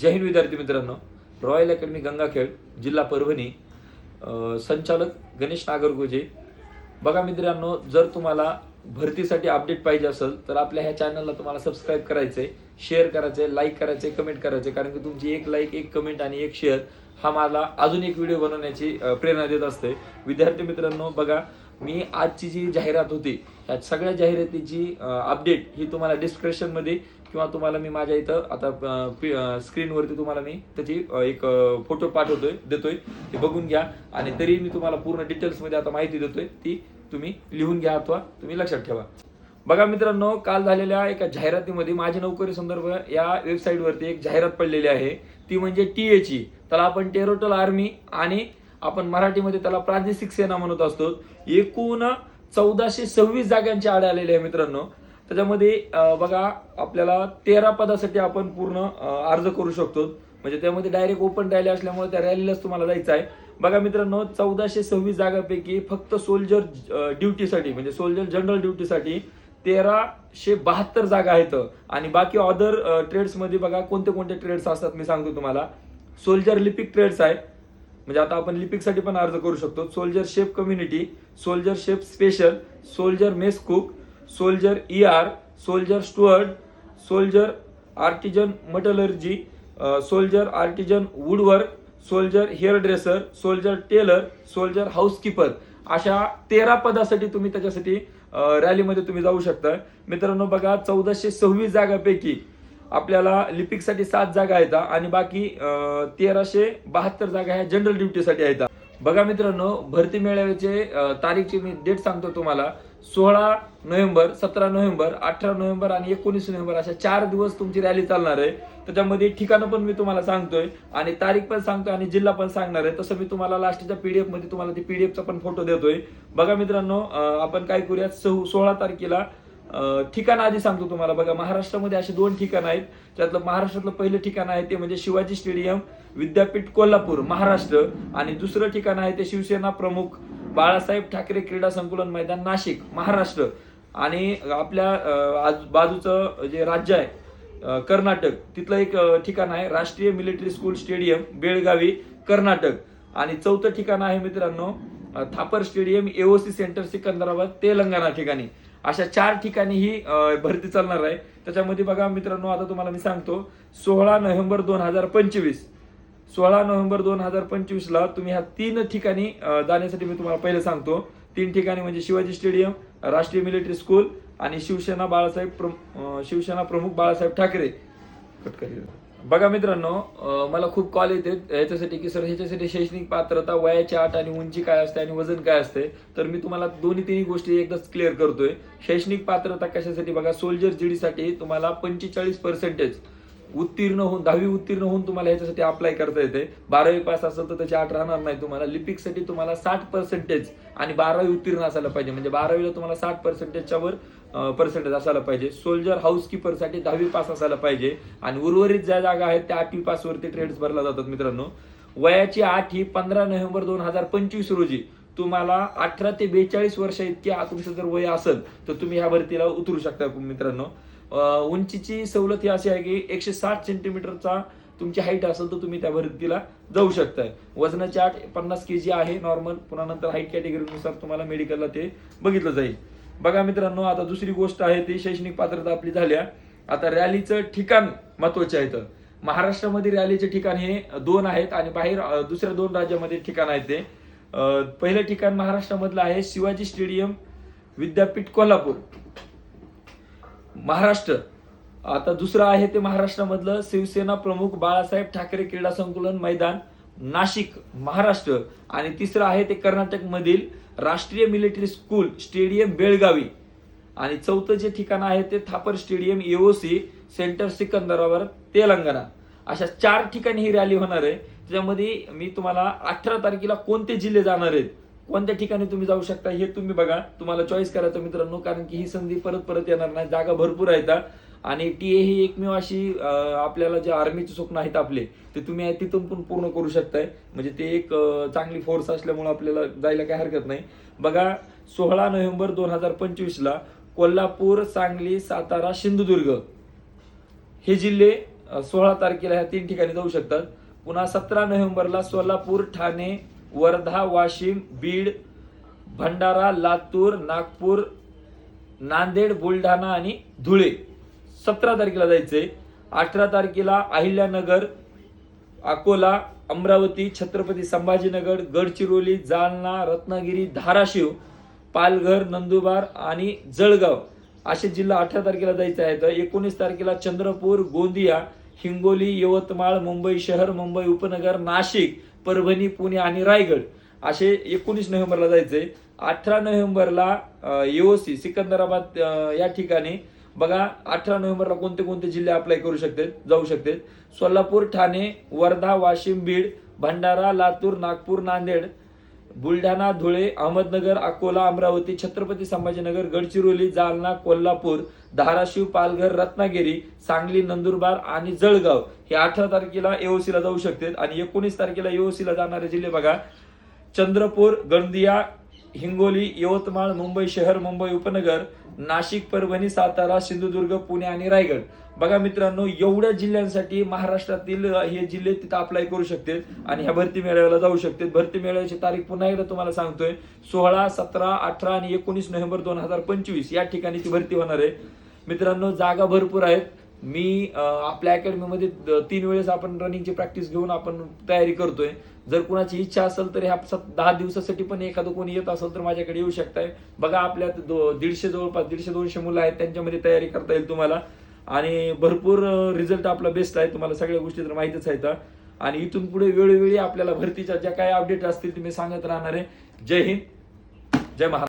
जय हिंद विद्यार्थी मित्रांनो. Royal academy Gangakhed जिल्हा परभणी संचालक गणेश नागरगोजे. बघा मित्रांनो जर तुम्हाला भरतीसाठी अपडेट पाहिजे असेल तर आपल्या ह्या चॅनलला तुम्हाला सबस्क्राईब करायचे शेअर करायचे लाईक करायचे कमेंट करायचे कारण की तुमची एक लाईक एक कमेंट आणि एक शेअर हा मला अजून एक व्हिडिओ बनवण्याची प्रेरणा देत असते. विद्यार्थी मित्रांनो बघा मी आजची जी जाहिरात होती ह्या सगळ्या जाहिरातीची अपडेट ही तुम्हाला डिस्क्रिप्शनमध्ये किंवा तुम्हाला मी माझ्या इथं आता स्क्रीनवरती तुम्हाला मी त्याची एक फोटो पाठवतोय देतोय. ते बघून घ्या आणि तरी मी तुम्हाला पूर्ण डिटेल्समध्ये आता माहिती देतोय ती तुम्ही लिहून घ्या अथवा तुम्ही लक्षात ठेवा. बघा मित्रांनो काल झालेल्या एका जाहिरातीमध्ये माझी नोकरी संदर्भ या वेबसाईटवरती एक जाहिरात पडलेली आहे. ती म्हणजे टी एची त्याला आपण टेरोटल आर्मी आणि आपण मराठीमध्ये त्याला प्रादेशिक सेना म्हणत असतो. एकूण चौदाशे सव्वीस जागांची आड आलेली आहे मित्रांनो. त्याच्यामध्ये बघा आपल्याला तेरा पदासाठी आपण पूर्ण अर्ज करू शकतो. म्हणजे त्यामध्ये डायरेक्ट ओपन रॅली असल्यामुळे त्या रॅलीलाच तुम्हाला जायचं आहे. बघा मित्रांनो चौदाशे सव्वीस जागांपैकी फक्त सोल्जर ड्युटीसाठी म्हणजे सोल्जर जनरल ड्युटीसाठी तेराशे बहात्तर जागा आहेत. आणि बाकी अदर ट्रेड्समध्ये बघा कोणते कोणते ट्रेड्स असतात मी सांगतो तुम्हाला. सोल्जर लिपिक ट्रेड्स आहे. म्हणजे आता आपण लिपिकसाठी पण अर्ज करू शकतो. Soldier chef community soldier chef special soldier mess cook soldier E R soldier steward soldier artisan metallurgy soldier artisan woodwork soldier hairdresser soldier tailor soldier housekeeper अशा तेरा पदासाठी तुम्ही त्याच्यासाठी रॅलीमध्ये तुम्ही जाऊ शकता. मित्रांनो बघा चौदाशे सव्वीस जागापैकी आपल्याला लिपिकसाठी सात जागा आहेत आणि बाकी तेराशे बहात्तर जागा ह्या जनरल ड्युटीसाठी आहेत बघा मित्रांनो भरती मेळाव्याचे तारीखची मी डेट सांगतो तुम्हाला. सोळा नोव्हेंबर सतरा नोव्हेंबर अठरा नोव्हेंबर आणि एकोणीस नोव्हेंबर अशा चार दिवस तुमची रॅली चालणार आहे. त्याच्यामध्ये ठिकाणं पण मी तुम्हाला सांगतोय आणि तारीख पण सांगतोय आणि जिल्हा पण सांगणार आहे. तसं मी तुम्हाला लास्टच्या पीडीएफमध्ये तुम्हाला ती पीडीएफचा पण फोटो देतोय. बघा मित्रांनो आपण काय करूया सोळा तारखेला ठिकाण आधी सांगतो तुम्हाला. बघा महाराष्ट्रामध्ये असे दोन ठिकाणं आहेत. त्यातलं महाराष्ट्रातलं पहिलं ठिकाण आहे ते म्हणजे शिवाजी स्टेडियम विद्यापीठ कोल्हापूर महाराष्ट्र. आणि दुसरं ठिकाण आहे ते शिवसेना प्रमुख बाळासाहेब ठाकरे क्रीडा संकुलन मैदान नाशिक महाराष्ट्र. आणि आपल्या बाजूचं जे राज्य आहे कर्नाटक तिथलं एक ठिकाण आहे राष्ट्रीय military school stadium Belagavi Karnataka. आणि चौथं ठिकाण आहे मित्रांनो Thapar stadium AOC centre Secunderabad Telangana ठिकाणी. अशा चार ठिकाणी ही भरती चालणार आहे. त्याच्यामध्ये बघा मित्रांनो आता तुम्हाला मी सांगतो सोळा नोव्हेंबर दोन हजार पंचवीस. सोळा नोव्हेंबर दोन हजार पंचवीसला तुम्ही ह्या तीन ठिकाणी जाण्यासाठी मी तुम्हाला पहिले सांगतो. तीन ठिकाणी म्हणजे शिवाजी स्टेडियम राष्ट्रीय मिलिटरी स्कूल आणि शिवसेना बाळासाहेब प्रम- शिवसेना प्रमुख बाळासाहेब ठाकरे. कट करी. बघा मित्रांनो मला खूप कॉल येते. याच्यासाठी की सर ह्याच्यासाठी शैक्षणिक पात्रता वयाची आठ आणि उंची काय असते आणि वजन काय असते? तर मी तुम्हाला दोन्ही तिन्ही गोष्टी एकदाच क्लिअर करतोय. शैक्षणिक पात्रता कशासाठी बघा सोल्जर जीडीसाठी तुम्हाला पंचेचाळीस पर्सेंटेज उत्तीर्ण होऊन दहावी उत्तीर्ण होऊन तुम्हाला ह्याच्यासाठी अप्लाय करता येते. बारावी पास असेल तर त्याची आठ राहणार नाही तुम्हाला. लिपिकसाठी तुम्हाला साठ पर्सेंटेज आणि बारावी उत्तीर्ण असायला पाहिजे. म्हणजे बारावीला तुम्हाला साठ पर्सेंटेजच्या वर पर्सेंटेज असायला पाहिजे. सोल्जर हाऊसकीपरसाठी दहावी पास असायला पाहिजे. आणि उर्वरित ज्या जागा आहेत त्या आठवी पास वरती ट्रेड्स भरला जातात मित्रांनो. वयाची आठ ही पंधरा नोव्हेंबर दोन हजार पंचवीस रोजी तुम्हाला अठरा ते बेचाळीस वर्ष इतके तुमचं जर वय असेल तर तुम्ही ह्या भरतीला उतरू शकता मित्रांनो. उंचीची सवलत ही अशी आहे की एकशे साठ सेंटीमीटरचा तुमची हाईट असेल तर तुम्ही त्या भरतीला जाऊ शकताय. वजनाची आठ पन्नास के जी आहे नॉर्मल पुन्हा नंतर हाईट कॅटेगरीनुसार तुम्हाला मेडिकलला ते बघितलं जाईल. बघा मित्रांनो आता दुसरी गोष्ट आहे ती शैक्षणिक पात्रता आपली झाल्या. आता रॅलीचं ठिकाण महत्त्वाचे आहे तर महाराष्ट्रामध्ये रॅलीचे ठिकाण हे दोन आहेत आणि बाहेर दुसऱ्या दोन राज्यामध्ये ठिकाण आहेत ते. पहिलं ठिकाण महाराष्ट्रामधलं आहे शिवाजी स्टेडियम विद्यापीठ कोल्हापूर. महाराष्ट्र. आता दुसरं आहे ते महाराष्ट्रामधलं शिवसेना प्रमुख बाळासाहेब ठाकरे क्रीडा संकुलन मैदान. नाशिक महाराष्ट्र आणि तिसरं आहे ते कर्नाटक मधील राष्ट्रीय मिलिटरी स्कूल स्टेडियम बेळगावी. आणि चौथं जे ठिकाण आहे ते Thapar stadium AOC centre Secunderabad Telangana. अशा चार ठिकाणी ही रॅली होणार आहे. त्याच्यामध्ये मी तुम्हाला अठरा तारखेला कोणते जिल्हे जाणार आहेत कोणत्या ठिकाणी तुम्ही जाऊ शकता हे तुम्ही बघा. तुम्हाला चॉईस करायचं मित्रांनो कारण की ही संधी परत परत येणार नाही. जागा भरपूर आहेत आणि टी ए ही एकमेव अशी आपल्याला जे आर्मीचे स्वप्न आहेत आपले ते तुम्ही तिथून पण पूर्ण करू शकताय. म्हणजे ते एक चांगली फोर्स असल्यामुळे आपल्याला जायला काही हरकत नाही. बघा सोळा नोव्हेंबर दोन हजार पंचवीसला कोल्हापूर सांगली सातारा सिंधुदुर्ग हे जिल्हे सोळा तारखेला ह्या तीन ठिकाणी जाऊ शकतात. पुन्हा सतरा नोव्हेंबरला सोलापूर ठाणे वर्धा वाशिम बीड भंडारा लातूर नागपूर नांदेड बुलढाणा आणि धुळे. सतरा तारखेला जायचंय. अठरा तारखेला अहिल्यानगर अकोला अमरावती छत्रपती संभाजीनगर गडचिरोली जालना रत्नागिरी धाराशिव पालघर नंदुरबार आणि जळगाव असे जिल्हा अठरा तारखेला जायचं आहे तर एकोणीस तारखेला चंद्रपूर गोंदिया हिंगोली यवतमाळ मुंबई शहर मुंबई उपनगर नाशिक परभणी पुणे आणि रायगड असे एकोणीस नोव्हेंबरला जायचंय अठरा नोव्हेंबरला येओसी सिकंदराबाद या ठिकाणी बघा अठरा नोव्हेंबरला कोणते कोणते जिल्हे अप्लाय करू शकते जाऊ शकते सोलापूर ठाणे वर्धा वाशिम बीड भंडारा लातूर नागपूर नांदेड बुलढाणा धुळे अहमदनगर अकोला अमरावती छत्रपती संभाजीनगर गडचिरोली जालना कोल्हापूर धाराशिव पालघर रत्नागिरी सांगली नंदुरबार आणि जळगाव हे अठरा तारखेला एओसीला जाऊ शकते आणि एकोणीस तारखेला एओसीला जाणारे जिल्हे बघा चंद्रपूर गंदिया हिंगोली यवतमाळ मुंबई शहर मुंबई उपनगर नाशिक परभणी सातारा सिंधुदुर्ग पुणे आणि रायगड. बघा मित्रांनो एवढ्या जिल्ह्यांसाठी महाराष्ट्रातील हे जिल्हे तिथं अप्लाय करू शकते आणि ह्या भरती मेळाव्याला जाऊ शकते भरती मेळाव्याची तारीख पुन्हा एकदा तुम्हाला सांगतोय. सोळा सतरा अठरा आणि एकोणीस नोव्हेंबर दोन हजार पंचवीस या ठिकाणी ती भरती होणार आहे. मित्रांनो जागा भरपूर आहेत. मी आपल्या अकॅडमीमध्ये तीन वेळेस आपण रनिंगची प्रॅक्टिस घेऊन आपण तयारी करतोय. जर कुणाची इच्छा असेल तर ह्या दहा दिवसासाठी पण एखादं कोणी येत असेल तर माझ्याकडे येऊ शकताय. बघा आपल्या दो- दीडशे जवळपास दीडशे दोनशे मुलं आहेत त्यांच्यामध्ये तयारी करता येईल तुम्हाला. आणि भरपूर रिझल्ट आपला बेस्ट आहे. तुम्हाला सगळ्या गोष्टी तर माहितीच आहेत. आणि इथून पुढे वेळोवेळी आपल्याला भरतीच्या ज्या काही अपडेट असतील ते मी सांगत राहणार आहे. जय हिंद. जय महाराष्ट्र.